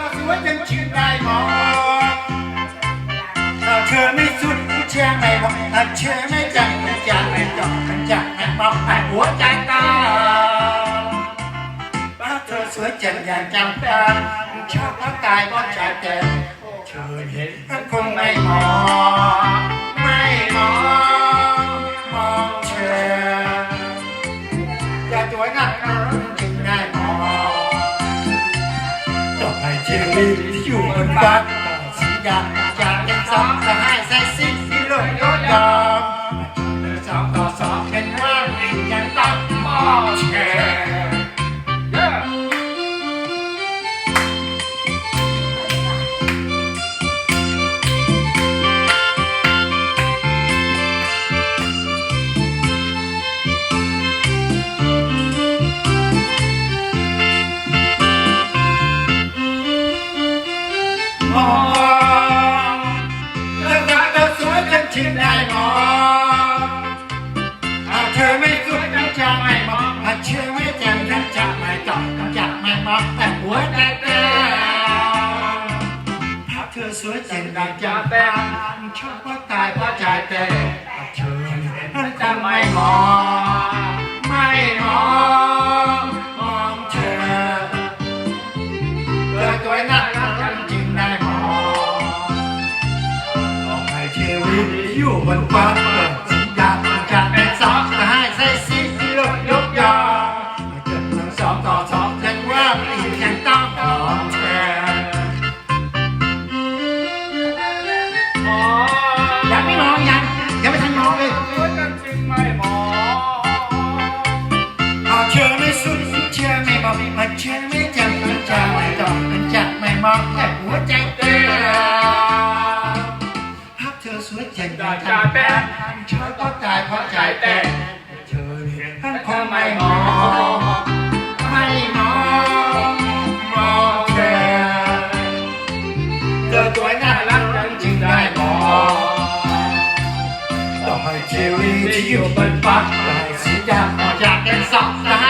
ถ้าสวยยังชื่นได้หมอถ้าเธอไม่สุดเชื่อไม่บอกถ้าเชื่อไม่จังไม่จังไม่จบไม่จังไม่บอกให้หัวใจตายว่าเธอสวยจังอย่างจำตาชอบทั้งกายก็ใจแต่เธอเห็นมันคงไม่มองไม่มองมองเธออย่าตัวหนักนะ ชีวิตที่อยู่บนฟ้าต้องสัญญา ชินได้หมอถ้าเธอไม่สวยฉันจะไม่มองถ้าเชื่อไม่แจ่มฉันจะไม่จองฉันจะไม่มองแต่หัวใจเต้นถ้าเธอสวยจริงดังจะแต้มชอบเพราะตายเพราะใจเต้นถ้าเธอฉันจะไม่มองไม่มองมองเธอเธอตัวน่ารักจริงได้หมอบอกให้ชีวิต อยู่บนฟ้าเปิดสัญญาจะเป็นสองจะให้ใส่สีลดยกยอเกิดทั้งสองต่อสองฉันว่าอีกยังต้องมองเธอยังไม่มองยังยังไม่ทันมองเลยพอเชื่อไม่สุดเชื่อไม่บอกมันเชื่อไม่จำมันจะไม่ตอบมันจะไม่มองแต่หัวใจเต้น อสวยจังได้ใจแป้นชอบก็ตายเพราะใจเต้นเธอเห็นท่านคงไม่มองไม่มองมองเธอเธอตัวน่ารักจริงได้มองต่อให้ชีวิตที่อยู่บนฟ้าต่อให้สัญญาออกจากกันสองนะ